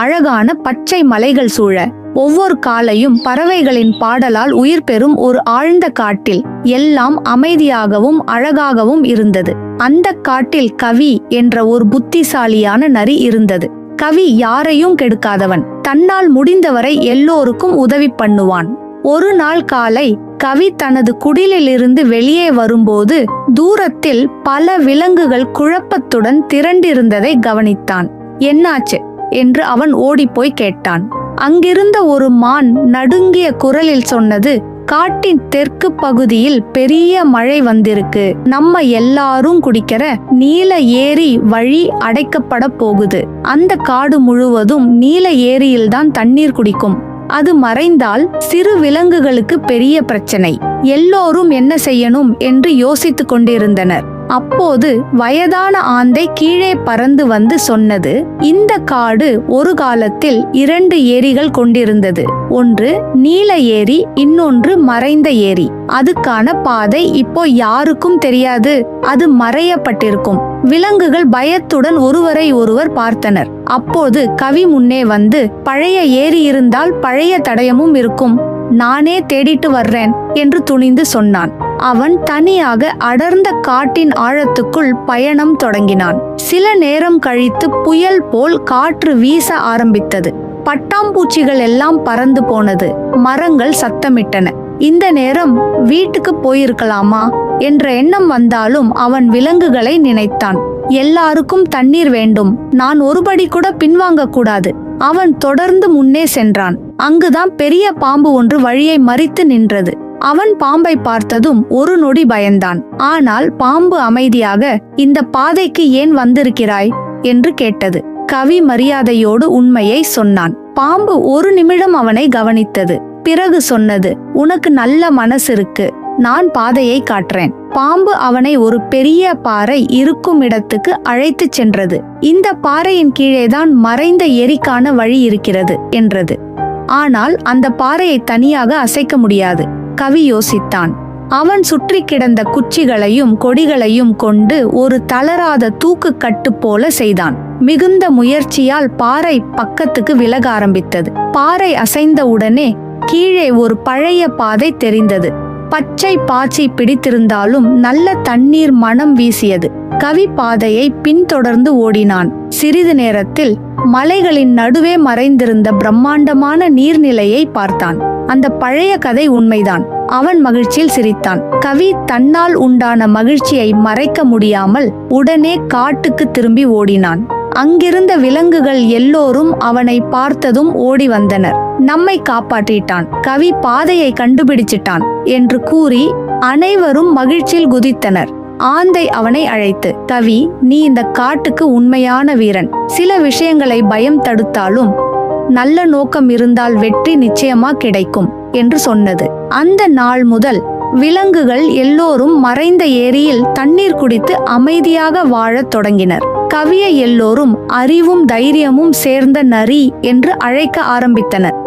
அழகான பச்சை மலைகள் சூழ. ஒவ்வொரு காலையும் பறவைகளின் பாடலால் உயிர் பெறும் ஒரு ஆழ்ந்த காட்டில் எல்லாம் அமைதியாகவும் அழகாகவும் இருந்தது. அந்த காட்டில் கவி என்ற ஒரு புத்திசாலியான நரி இருந்தது. கவி யாரையும் கெடுக்காதவன். தன்னால் முடிந்தவரை எல்லோருக்கும் உதவி பண்ணுவான். ஒரு நாள் காலை கவி தனது குடிலிலிருந்து வெளியே வரும்போது தூரத்தில் பல விலங்குகள் குழப்பத்துடன் திரண்டிருந்ததை கவனித்தான். என்னாச்சு? என்று அவன் ஓடிப்போய் கேட்டான். அங்கிருந்த ஒரு மான் நடுங்கிய குரலில் சொன்னது காட்டின் தெற்கு பகுதியில் பெரிய மழை வந்திருக்கு. நம்ம எல்லாரும் குடிக்கிற நீல ஏரி வழி அடைக்கப்பட போகுது. அந்த காடு முழுவதும் நீல ஏரியில்தான் தண்ணீர் குடிக்கும். அது மறைந்தால் சிறு விலங்குகளுக்கு பெரிய பிரச்சனை. எல்லோரும் என்ன செய்யணும்? என்று யோசித்துக் கொண்டிருந்தனர். அப்போது வயதான ஆந்தை கீழே பறந்து வந்து சொன்னது இந்த காடு ஒரு காலத்தில் இரண்டு ஏரிகள் கொண்டிருந்தது. ஒன்று நீல ஏரி இன்னொன்று மறைந்த ஏரி. அதுக்கான பாதை இப்போ யாருக்கும் தெரியாது. அது மறையப்பட்டிருக்கும். விலங்குகள் பயத்துடன் ஒருவரை ஒருவர் பார்த்தனர். அப்போது கவி முன்னே வந்து பழைய ஏரி இருந்தால் பழைய தடயமும் இருக்கும். நானே தேடிட்டு வர்றேன் என்று துணிந்து சொன்னான். அவன் தனியாக அடர்ந்த காட்டின் ஆழத்துக்குள் பயணம் தொடங்கினான். சில நேரம் கழித்து புயல் போல் காற்று வீச ஆரம்பித்தது. பட்டாம்பூச்சிகள் எல்லாம் பறந்து போனது. மரங்கள் சத்தமிட்டன. இந்த நேரம் வீட்டுக்கு போயிருக்கலாமா? என்ற எண்ணம் வந்தாலும் அவன் விலங்குகளை நினைத்தான். எல்லாருக்கும் தண்ணீர் வேண்டும். நான் ஒருபடி கூட பின்வாங்க கூடாது. அவன் தொடர்ந்து முன்னே சென்றான். அங்குதான் பெரிய பாம்பு ஒன்று வழியை மறித்து நின்றது. அவன் பாம்பை பார்த்ததும் ஒரு நொடி பயந்தான். ஆனால் பாம்பு அமைதியாக இந்த பாதைக்கு ஏன் வந்திருக்கிறாய்? என்று கேட்டது. கவி மரியாதையோடு உண்மையை சொன்னான். பாம்பு ஒரு நிமிடம் அவனை கவனித்தது. பிறகு சொன்னது உனக்கு நல்ல மனசு இருக்கு. நான் பாதையை காட்டுறேன். பாம்பு அவனை ஒரு பெரிய பாறை இருக்கும் இடத்துக்கு அழைத்துச் சென்றது. இந்த பாறையின் கீழேதான் மறைந்த எரிக்கான வழி இருக்கிறது என்றது. ஆனால் அந்த பாறையை தனியாக அசைக்க முடியாது. கவி யோசித்தான். அவன் சுற்றி கிடந்த குச்சிகளையும் கொடிகளையும் கொண்டு ஒரு தளராத தூக்கு கட்டு போல செய்தான். மிகுந்த முயற்சியால் பாறை பக்கத்துக்கு விலக ஆரம்பித்தது. பாறை அசைந்த உடனே கீழே ஒரு பழைய பாதை தெரிந்தது. பச்சை பாச்சி பிடித்திருந்தாலும் நல்ல தண்ணீர் மனம் வீசியது. கவி பாதையை பின்தொடர்ந்து ஓடினான். சிறிது நேரத்தில் மலைகளின் நடுவே மறைந்திருந்த பிரம்மாண்டமான நீர்நிலையை பார்த்தான். அந்த பழைய கதை உண்மைதான். அவன் மகிழ்ச்சியில் சிரித்தான். கவி தன்னால் உண்டான மகிழ்ச்சியை மறைக்க முடியாமல் உடனே காட்டுக்கு திரும்பி ஓடினான். அங்கிருந்த விலங்குகள் எல்லோரும் அவனை பார்த்ததும் ஓடி வந்தனர். நம்மை காப்பாற்றிட்டான். கவி பாதையை கண்டுபிடிச்சிட்டான் என்று கூறி அனைவரும் மகிழ்ச்சியில் குதித்தனர். ஆந்தை அவனை அழைத்து கவி நீ இந்த காட்டுக்கு உண்மையான வீரன். சில விஷயங்களை பயம் தடுத்தாலும் நல்ல நோக்கம் இருந்தால் வெற்றி நிச்சயமா கிடைக்கும் என்று சொன்னது. அந்த நாள் முதல் விலங்குகள் எல்லோரும் மறைந்த ஏரியில் தண்ணீர் குடித்து அமைதியாக வாழத் தொடங்கினர். கவியை எல்லோரும் அறிவும் தைரியமும் சேர்ந்த நரி என்று அழைக்க ஆரம்பித்தனர்.